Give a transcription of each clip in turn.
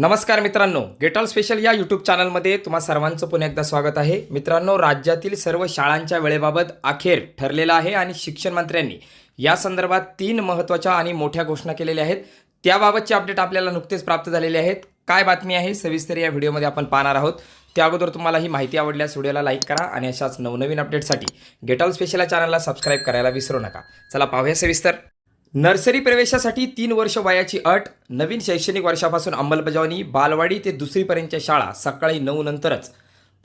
नमस्कार मित्रांनो गेटॉल स्पेशल या यूट्यूब चॅनलमध्ये तुम्हा सर्वांचं पुन्हा एकदा स्वागत आहे. मित्रांनो राज्यातील सर्व शाळांच्या वेळेबाबत अखेर ठरलेला आहे आणि शिक्षण मंत्र्यांनी या संदर्भात तीन महत्त्वाच्या आणि मोठ्या घोषणा केलेल्या आहेत. त्याबाबतचे अपडेट आपल्याला नुकतेच प्राप्त झालेले आहेत. काय बातमी आहे सविस्तर या व्हिडिओमध्ये आपण पाहणार आहोत. त्या अगोदर तुम्हाला ही माहिती आवडल्यास व्हिडिओला लाईक करा आणि अशाच नवनवीन अपडेटसाठी गेटॉल स्पेशल या चॅनलला सबस्क्राईब करायला विसरू नका. चला पाहूया सविस्तर. नर्सरी प्रवेशासाठी तीन वर्ष वयाची अट नवीन शैक्षणिक वर्षापासून अंमलबजावणी बालवाडी ते दुसरीपर्यंतच्या शाळा सकाळी नऊ नंतरच.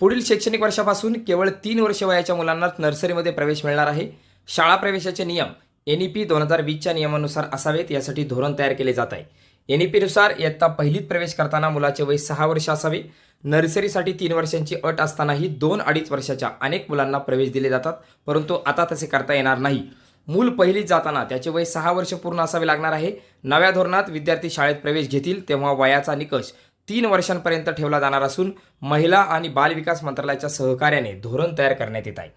पुढील शैक्षणिक वर्षापासून केवळ तीन वर्ष वयाच्या मुलांनाच नर्सरीमध्ये प्रवेश मिळणार आहे. शाळा प्रवेशाचे नियम एन ई पी दोन हजार वीसच्या नियमानुसार असावेत यासाठी धोरण तयार केले जात आहे. एन ई पीनुसार इयत्ता पहिलीत प्रवेश करताना मुलाचे वय सहा वर्ष असावे. नर्सरीसाठी तीन वर्षांची अट असतानाही दोन अडीच वर्षाच्या अनेक मुलांना प्रवेश दिले जातात परंतु आता तसे करता येणार नाही. मूल पहिलीत जाताना त्याचे वय सहा वर्ष पूर्ण असावे लागणार आहे. नव्या धोरणात विद्यार्थी शाळेत प्रवेश घेतील तेव्हा वयाचा निकष तीन वर्षांपर्यंत ठेवला जाणार असून महिला आणि बालविकास मंत्रालयाच्या सहकार्याने धोरण तयार करण्यात येत आहे.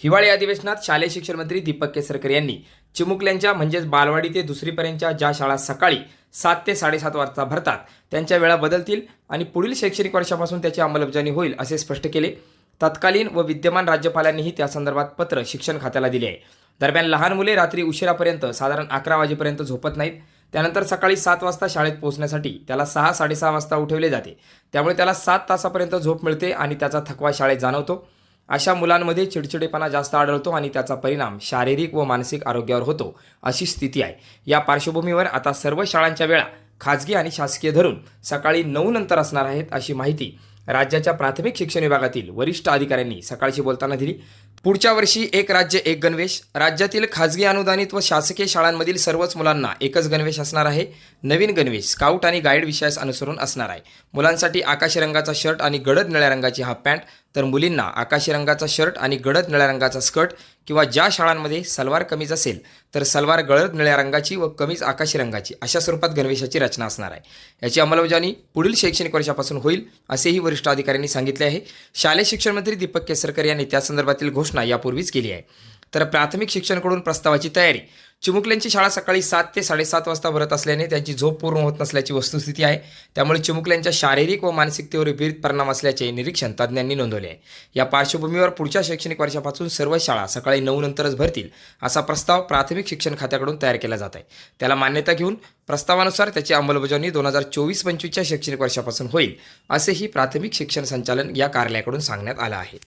हिवाळी अधिवेशनात शालेय शिक्षण मंत्री दीपक केसरकर यांनी चिमुकल्यांच्या म्हणजेच बालवाडी ते दुसरीपर्यंतच्या ज्या शाळा सकाळी सात ते साडेसात वाजता भरतात त्यांच्या वेळा बदलतील आणि पुढील शैक्षणिक वर्षापासून त्याची अंमलबजावणी होईल असे स्पष्ट केले. तत्कालीन व विद्यमान राज्यपालांनीही त्या संदर्भात पत्र शिक्षण खात्याला दिले आहे. दरम्यान लहान मुले रात्री उशिरापर्यंत साधारण अकरा वाजेपर्यंत झोपत नाहीत. त्यानंतर सकाळी सात वाजता शाळेत पोहोचण्यासाठी त्याला सहा साडेसहा वाजता उठवले जाते. त्यामुळे त्याला सात तासापर्यंत झोप मिळते आणि त्याचा थकवा शाळेत जाणवतो. अशा मुलांमध्ये चिडचिडेपणा जास्त आढळतो आणि त्याचा परिणाम शारीरिक व मानसिक आरोग्यावर होतो अशी स्थिती आहे. या पार्श्वभूमीवर आता सर्व शाळांच्या वेळा खाजगी आणि शासकीय धरून सकाळी नऊ नंतर असणार आहेत अशी माहिती राज्याच्या प्राथमिक शिक्षण विभागातील वरिष्ठ अधिकाऱ्यांनी सकाळशी बोलताना दिली. पुढच्या वर्षी एक राज्य एक गणवेश. राज्यातील खाजगी अनुदानित व शासकीय शाळांमधील सर्वच मुलांना एकच गणवेश असणार आहे. नवीन गणवेश स्काउट आणि गाईड विषयास अनुसरून असणार आहे. मुलांसाठी आकाशी रंगाचा शर्ट आणि गडद निळ्या रंगाची हाफ पॅन्ट. तर मुलींना आकाशी रंगाचा शर्ट आणि गडद निळ्या रंगाचा स्कर्ट किंवा ज्या शाळांमध्ये सलवार कमीज असेल तर सलवार गळद निळ्या रंगाची व कमीज आकाशी रंगाची अशा स्वरूपात गणवेशाची रचना असणार आहे. याची अंमलबजावणी पुढील शैक्षणिक वर्षापासून होईल असेही वरिष्ठ अधिकाऱ्यांनी सांगितले आहे. शालेय शिक्षण मंत्री दीपक केसरकर यांनी त्या संदर्भातील घोषणा यापूर्वीच केली आहे. तर प्राथमिक शिक्षणकडून प्रस्तावाची तयारी. चिमुकल्यांची शाळा सकाळी सात ते साडेसात वाजता भरत असल्याने त्यांची झोप पूर्ण होत नसल्याची वस्तुस्थिती आहे. त्यामुळे चिमुकल्यांच्या शारीरिक व मानसिकतेवर विपरीत परिणाम असल्याचे निरीक्षण तज्ज्ञांनी नोंदवले आहे. या पार्श्वभूमीवर पुढच्या शैक्षणिक वर्षापासून सर्व शाळा सकाळी नऊ नंतरच भरतील असा प्रस्ताव प्राथमिक शिक्षण खात्याकडून तयार केला जात आहे. त्याला मान्यता घेऊन प्रस्तावानुसार त्याची अंमलबजावणी दोन हजार चोवीस पंचवीसच्या शैक्षणिक वर्षापासून होईल असेही प्राथमिक शिक्षण संचालन या कार्यालयाकडून सांगण्यात आलं आहे.